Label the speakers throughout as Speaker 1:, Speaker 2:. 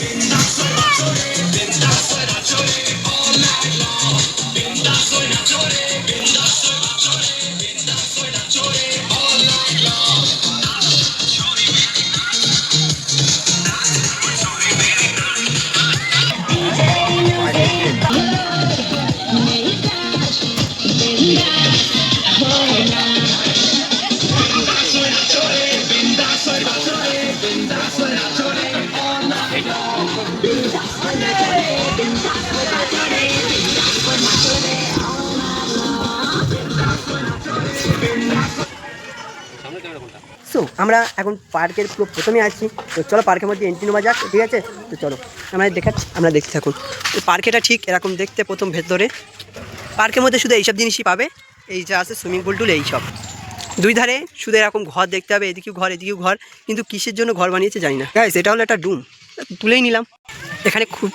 Speaker 1: No. So আমরা এখন পার্কের পুরো প্রথমে আছি। তো চলো পার্কের মধ্যে এন্ট্রি নেওয়া যাক, ঠিক আছে? তো চলো, আমরা দেখাচ্ছি, আমরা দেখতে থাকুন তো পার্কেটা ঠিক এরকম দেখতে প্রথম ভেতরে। পার্কের মধ্যে শুধু এইসব জিনিসই পাবে। এই যা আছে সুইমিং পুল টুল, এইসব। দুই ধারে শুধু এরকম ঘর দেখতে হবে, এদিকেও ঘর এদিকেও ঘর। কিন্তু কিসের জন্য ঘর বানিয়েছে জানি না। গাইস এটা হলো একটা ডুম তুলেই নিলাম। এখানে খুব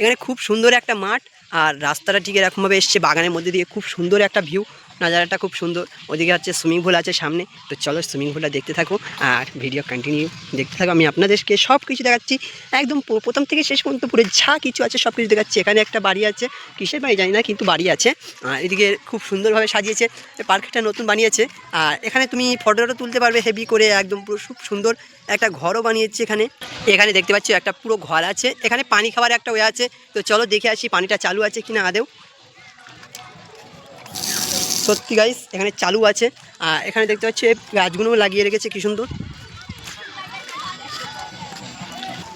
Speaker 1: এখানে খুব সুন্দর একটা মাঠ, আর রাস্তাটা ঠিক এরকমভাবে এসছে, বাগানের মধ্যে দিয়ে খুব সুন্দর একটা ভিউ নাজারাটা খুব সুন্দর। ওদিকে হচ্ছে সুইমিং পুল আছে সামনে। তো চলো সুইমিং পুলটা দেখতে থাকো আর ভিডিও কন্টিনিউ দেখতে থাকো। আমি আপনাদেরকে সব কিছু দেখাচ্ছি। একদম প্রথম থেকে শেষ পর্যন্ত পুরো যা কিছু আছে সব কিছু দেখাচ্ছি। এখানে একটা বাড়ি আছে। কিসের বাড়ি জানি না, কিন্তু বাড়ি আছে। আর এদিকে খুব সুন্দরভাবে সাজিয়েছে। পার্কটা নতুন বানিয়েছে। আর এখানে তুমি ফটোটা তুলতে পারবে হেভি করে। একদম পুরো খুব সুন্দর একটা ঘরও বানিয়েছে এখানে। এখানে দেখতে পাচ্ছি একটা পুরো ঘর আছে। এখানে পানি খাবার একটা ওয়ে আছে। তো চলো দেখে আসি পানিটা চালু আছে কিনা আদেও সত্যি গাইস এখানে চালু আছে। আর এখানে দেখতে পাচ্ছি এই গাছগুলো লাগিয়ে রেখেছে কি সুন্দর।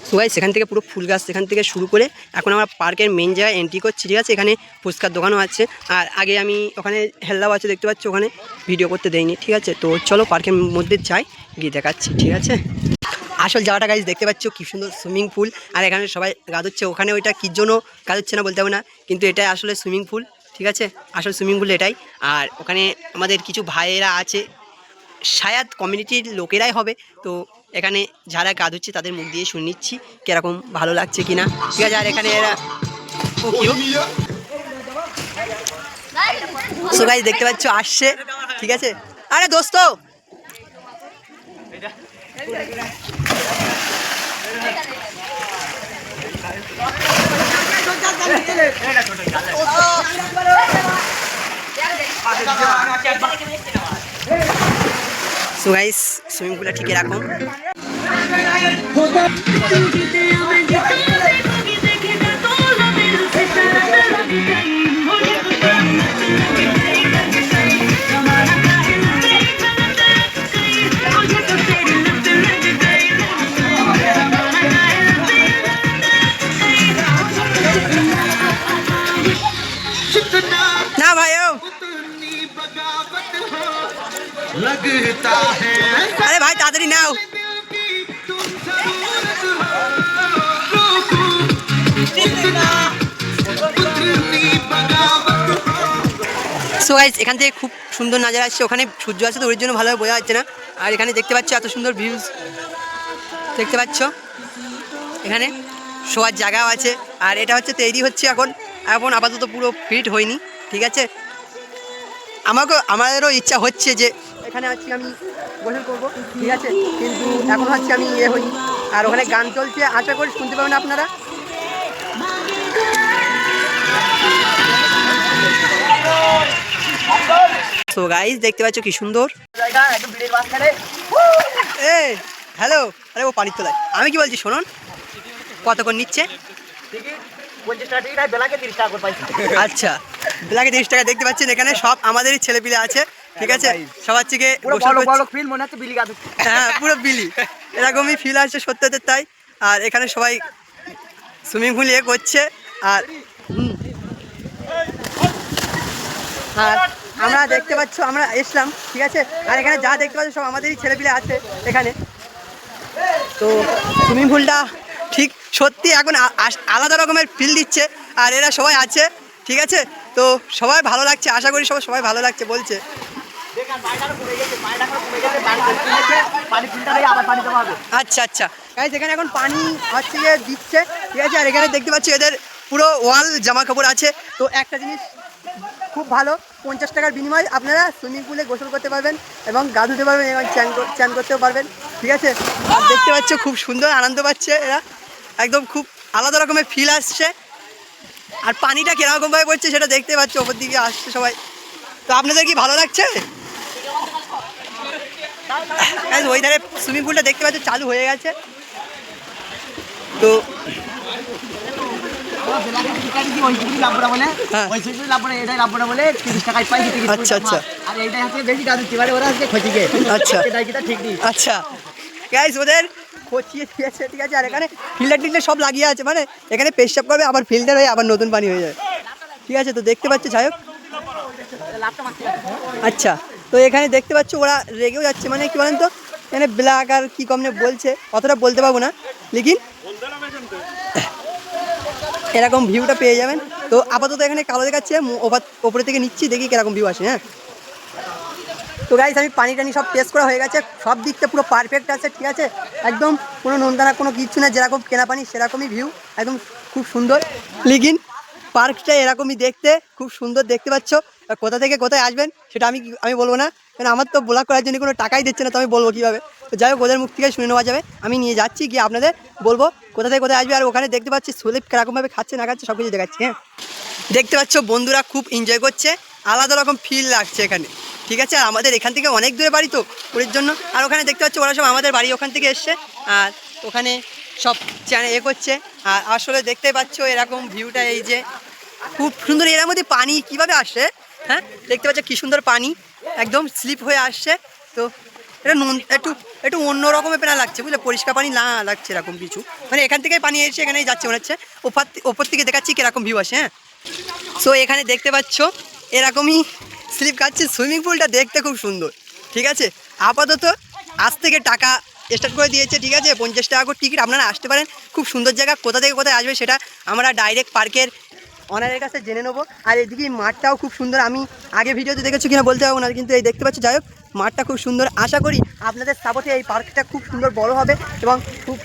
Speaker 1: তো গাইস সেখান থেকে পুরো ফুল গাছ সেখান থেকে শুরু করে এখন আমরা পার্কের মেন জায়গায় এন্ট্রি করছি, ঠিক আছে? এখানে ফুচকার দোকানও আছে। আর আগে আমি ওখানে হেল্লাও আছে, দেখতে পাচ্ছি ওখানে। ভিডিও করতে দেয়নি ঠিক আছে? তো চলো পার্কের মধ্যে যাই, গিয়ে দেখাচ্ছি, ঠিক আছে? আসল জায়গাটা গাইজ দেখতে পাচ্ছ কি সুন্দর সুইমিং পুল আর এখানে সবাই গাদুচ্ছে, ওখানে ওইটা কির জন্য গাদুচ্ছে না বলতে হবে না, কিন্তু এটাই আসলে সুইমিং পুল ঠিক আছে? আসল সুইমিং পুল এটাই। আর ওখানে আমাদের কিছু ভাইয়েরা আছে। শায়াদ কমিউনিটির লোকেরাই হবে। তো এখানে যারা গাদুচ্ছে তাদের মুখ দিয়ে শুনে নিচ্ছি কীরকম ভালো লাগছে কি না ঠিক আছে, আর এখানে এরা ও কি সো গাইজ দেখতে পাচ্ছ, আসছে। ঠিক আছে? আরে দোস্ত! সো গাইস সুইমিং পুলটা ঠিক এরকম
Speaker 2: लगता है
Speaker 1: আরে ভাই তাড়াতাড়ি নাও সো গাইস এখান থেকে খুব সুন্দর নাজারা আসছে ওখানে সূর্য আছে তো ওর জন্য ভালোভাবে বোঝা যাচ্ছে না আর এখানে দেখতে পাচ্ছ এত সুন্দর ভিউজ দেখতে পাচ্ছ এখানে শোয়ার জায়গাও আছে আর এটা হচ্ছে তৈরি হচ্ছে এখন এখন আপাতত পুরো ফিট হয়নি ঠিক আছে আমাকে আমাদেরও ইচ্ছা হচ্ছে যে এখানে আজকে আমি গোসল করব। ঠিক আছে? কিন্তু এখন হচ্ছে আমি ইয়ে হই আর ওখানে গান চলছে আশা করি শুনতে পাবেন আপনারা। তো গাইজ দেখতে পাচ্ছ কি সুন্দর? এ হ্যালো আরে ও পানির তোলায়। আমি কি বলছি শুনুন। কতক্ষণ নিচ্ছে? আচ্ছা ব্ল্যাকে তিরিশ টাকা দেখতে পাচ্ছেন এখানে সব আমাদেরই ছেলেপিলে আছে। ঠিক আছে? সবার থেকে হ্যাঁ পুরো বিলি। এরকমই ফিল আসছে সত্যতে তাই। আর এখানে সবাই সুইমিং পুল ইয়ে করছে। আর। আর আমরা দেখতে পাচ্ছ আমরা এসলাম ঠিক আছে? আর এখানে যা দেখতে পাচ্ছ সব আমাদেরই ছেলেপিলে আছে এখানে। তো সুইমিং পুলটা ঠিক সত্যি এখন আলাদা রকমের ফিল দিচ্ছে। আর এরা সবাই আছে ঠিক আছে? তো সবাই ভালো লাগছে আশা করি সবাই সবাই ভালো লাগছে বলছে। আচ্ছা আচ্ছা। গাইজ এখানে এখন পানি হচ্ছে গিয়ে দিচ্ছে, ঠিক আছে? আর এখানে দেখতে পাচ্ছি এদের পুরো ওয়াল জামা কাপড় আছে। তো একটা জিনিস খুব ভালো, পঞ্চাশ টাকার বিনিময়ে আপনারা সুইমিং পুলে গোসল করতে পারবেন এবং গা ধুতে পারবেন এবং চ্যান চ্যান করতেও পারবেন, ঠিক আছে? আর দেখতে পাচ্ছ খুব সুন্দর আনন্দ পাচ্ছে এরা। একদম খুব আলাদা রকমের ফিল আসছে। আর পানিটা কিরকমভাবে পড়ছে সেটা দেখতে পাচ্ছ, ওপর দিকে আসছে সবাই। তো আপনাদের কি ভালো লাগছে? ওই ধারে সুইমিং পুলটা দেখতে পাচ্ছ চালু হয়ে গেছে তো হ্যাঁ। আচ্ছা, আচ্ছা। আচ্ছা। আচ্ছা গাইস ওদের খচিয়ে ঠিক আছে আর এখানে ফিল্টার টিল্টার সব লাগিয়ে আছে মানে এখানে পেশাব করবে আবার ফিল্টার হয়ে আবার নতুন পানি হয়ে যায় ঠিক আছে তো দেখতে পাচ্ছ যাই হোক আচ্ছা তো এখানে দেখতে পাচ্ছ ওরা রেগেও যাচ্ছে মানে কি বলেন তো, এখানে ব্ল্যাক আর কি কমনে বলছে, অতটা বলতে পারব না। লেকিন এরকম ভিউটা পেয়ে যাবেন। তো আপাতত এখানে কালো দেখাচ্ছে ওপর থেকে নিচ্ছি, দেখি কীরকম ভিউ আসে হ্যাঁ। তো গাইস আমি পানি টানি সব টেস্ট করা হয়ে গেছে, সব দিকটা পুরো পারফেক্ট আছে, ঠিক আছে? একদম কোনো নোনদানা কোনো কিছু না, যেরকম কেনা পানি সেরকমই ভিউ একদম খুব সুন্দর। লিগিন পার্কটা এরকমই দেখতে, খুব সুন্দর দেখতে পাচ্ছ। কোথা থেকে কোথায় আসবেন সেটা আমি আমি বলব না। কারণ আমার তো ব্লগ করার জন্য কোনো টাকাই দিচ্ছে না, তো আমি বলব কীভাবে? তো যাই হোক, ওদের মুখ থেকে শুনে নেওয়া যাবে। আমি নিয়ে যাচ্ছি, গিয়ে আপনাদের বলব কোথা থেকে কোথায় আসবে। আর ওখানে দেখতে পাচ্ছি সুলিপ কীরকমভাবে খাচ্ছে, না খাচ্ছে সব কিছু দেখাচ্ছি হ্যাঁ। দেখতে পাচ্ছ, বন্ধুরা খুব এনজয় করছে। আলাদা রকম ফিল লাগছে এখানে, ঠিক আছে? আর আমাদের এখান থেকে অনেক দূরে বাড়ি তো ওর জন্য। আর ওখানে দেখতে পাচ্ছ, ওরা সব আমাদের বাড়ি ওখান থেকে এসছে। আর ওখানে সব চ্যানেল এ করছে। আর আসলে দেখতে পাচ্ছ, এরকম ভিউটা এই যে খুব সুন্দর এর মধ্যে পানি কীভাবে আসে হ্যাঁ? দেখতে পাচ্ছ কি সুন্দর পানি, একদম স্লিপ হয়ে আসছে। তো এটা নুন, একটু একটু অন্য রকমের পেনা লাগছে, বুঝলে? পরিষ্কার পানি না লাগছে এরকম কিছু। মানে এখান থেকে পানি এসে এখানেই যাচ্ছে, মনে হচ্ছে। ওপর ওপর থেকে দেখাচ্ছি কীরকম ভিউ আসে হ্যাঁ? সো এখানে দেখতে পাচ্ছ, এরকমই স্লিপ খাচ্ছে সুইমিং পুলটা দেখতে খুব সুন্দর, ঠিক আছে? আপাতত আজ থেকে টাকা স্টার্ট করে দিয়েছে, ঠিক আছে? পঞ্চাশ টাকা করে টিকিট আপনারা আসতে পারেন। খুব সুন্দর জায়গা, কোথা থেকে কোথায় আসবে সেটা আমরা ডাইরেক্ট পার্কের অনারের কাছে জেনে নেব। আর এদিকে মাঠটাও খুব সুন্দর। আমি আগে ভিডিওতে দেখেছি কিনা বলতে পারব না, কিন্তু এই দেখতে পাচ্ছি, যাই হোক, মাঠটা খুব সুন্দর। আশা করি আপনাদের সাপোর্টে এই পার্কটা খুব সুন্দর বড় হবে এবং খুব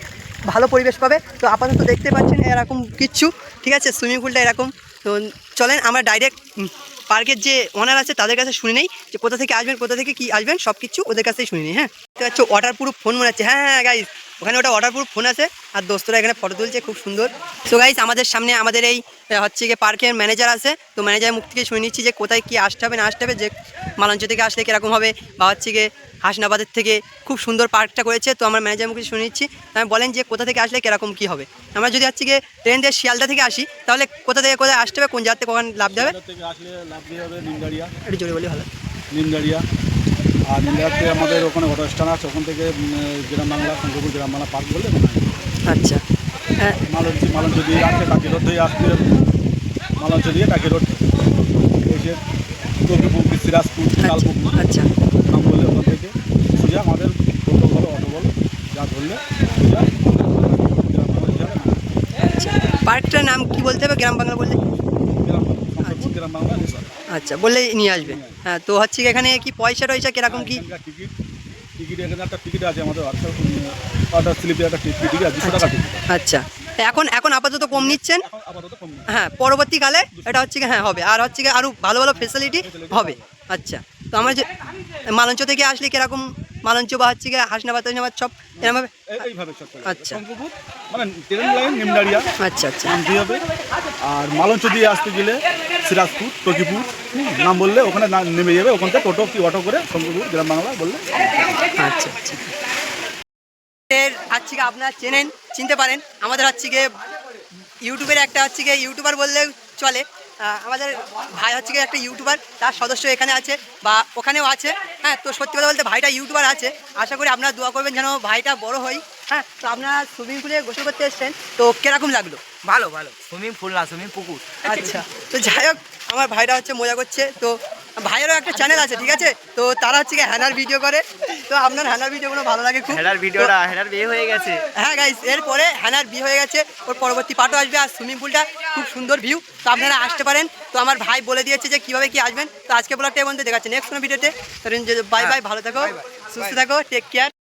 Speaker 1: ভালো পরিবেশ পাবে। তো আপাতত দেখতে পাচ্ছেন এরকম কিচ্ছু। ঠিক আছে সুইমিং পুলটা এরকম। তো চলেন, আমরা ডাইরেক্ট পার্কের যে ওনার আছে, তাদের কাছে শুনে নেই যে কোথা থেকে আসবেন, কোথা থেকে কি আসবেন সব কিছু ওদের কাছেই শুনে নিই হ্যাঁ? দেখতে পাচ্ছ ওয়াটার প্রুফ ফোন মনে হচ্ছে। হ্যাঁ হ্যাঁ গাইজ ওখানে ওটা ওয়াটার প্রুফ ফোন আছে আর দোস্তরা এখানে ফটো তুলছে খুব সুন্দর। সো গাইজ আমাদের সামনে আমাদের এই হচ্ছে গিয়ে পার্কের ম্যানেজার আছে তো ম্যানেজারের মুখ থেকে শুনে নিচ্ছি যে কোথায় কি আসতে হবে না আসতে হবে যে মালঞ্চ থেকে আসলে কীরকম হবে বা হচ্ছে গিয়ে হাসনাবাদের থেকে খুব সুন্দর পার্কটা করেছে তো আমার ম্যানেজার মুখে শুনে নিচ্ছি। আমি বলেন যে কোথা থেকে আসলে কীরকম কী হবে। আমরা যদি হচ্ছে গিয়ে ট্রেন দিয়ে শিয়ালদা থেকে আসি তাহলে কোথা থেকে কোথায় আসতে হবে কোন জায়গা থেকে কখন লাভ দেবে? একটু জোরে বলি ভালো।
Speaker 3: নিমদাড়িয়া আর নিমদাড়িয়াতে আমাদের ওখানে অটো স্ট্যান্ড আছে ওখান থেকে গ্রাম বাংলা শঙ্করপুর গ্রাম বাংলা পার্ক বলে
Speaker 1: আচ্ছা। হ্যাঁ
Speaker 3: মালঞ্চ মালঞ্চ দিয়ে আসছে টাকি রোড দিয়ে আসছে মালঞ্চ দিয়ে টাকি রোড এসে টকিপুর সিরাজপুর শালপুর
Speaker 1: আচ্ছা।
Speaker 3: নাম বললে ওখান থেকে সোজা আমাদের টোটো বলো অটো বলো যা ধরলে সোজা
Speaker 1: আচ্ছা। পার্কটার নাম কি বলতে হবে? গ্রাম বাংলা বললে?
Speaker 3: গ্রাম বাংলা
Speaker 1: আচ্ছা বললেই নিয়ে আসবে। হ্যাঁ তো হচ্ছে কি এখানে কি পয়সা টয়সা কীরকম কি?
Speaker 3: এখানকার টিকিট টিকিট এখানে একটা টিকিট আছে আমাদের অর্ডার স্লিপে একটা টিকিট আছে দুশো টাকা টিকিট।
Speaker 1: আচ্ছা। এখন এখন আপাতত কম নিচ্ছেন। হ্যাঁ পরবর্তীকালে এটা হচ্ছে কি হ্যাঁ হবে। আর হচ্ছে কি আরও ভালো ভালো ফেসিলিটি হবে। আচ্ছা তো আমরা যে মালঞ্চ থেকে আসলে কীরকম মালঞ্চ বা হচ্ছে কি হাসনাবাদ হাসনাবাদ সব আচ্ছা।
Speaker 3: মানে নিমদাড়িয়া
Speaker 1: আচ্ছা আচ্ছা।
Speaker 3: আর মালঞ্চ দিয়ে আসতে গেলে সিরাজপুর টকিপুর হুম, নাম বললে ওখানে নেমে যাবে ওখান থেকে টোটো কি অটো করে শঙ্করপুর গ্রাম বাংলা বললে।
Speaker 1: আচ্ছা আচ্ছা। হচ্ছে গিয়ে আপনারা চেনেন, চিনতে পারেন। আমাদের হচ্ছে গিয়ে ইউটিউবের একটা হচ্ছে গিয়ে ইউটিউবার বললেও চলে। আমাদের ভাই হচ্ছে গিয়ে একটা ইউটিউবার, তার সদস্য এখানে আছে বা ওখানেও আছে। হ্যাঁ তো সত্যি কথা বলতে ভাইটা ইউটিউবার আছে। আশা করি আপনারা দোয়া করবেন যেন ভাইটা বড় হই। হ্যাঁ তো আপনারা সুইমিং পুলে গোসল করতে এসছেন তো কীরকম লাগল?
Speaker 4: ভালো ভালো। সুইমিং পুল না সুইমিং পুকুর।
Speaker 1: আচ্ছা তো যাই হোক আমার ভাইরা হচ্ছে মজা করছে তো ভাইয়েরও একটা চ্যানেল আছে ঠিক আছে? তো তারা হচ্ছে গিয়ে হ্যানার ভিডিও করে তো আপনার হ্যানার ভিডিওগুলো ভালো লাগে খুব। তো-
Speaker 4: ভিডিওটা হেডার বিয়ে হয়ে গেছে।
Speaker 1: হ্যাঁ গাইস এরপরে হ্যানার বিয়ে হয়ে গেছে ওর পরবর্তী পার্টও আসবে আর সুইমিং পুলটা খুব সুন্দর ভিউ তো আপনারা আসতে পারেন তো আমার ভাই বলে দিয়েছে যে কীভাবে কি আসবেন। তো আজকে ব্লগটা এই বন্ধু দেখাচ্ছে নেক্সট কোনো ভিডিওতে বাই বাই ভালো থাকো সুস্থ থাকো টেক কেয়ার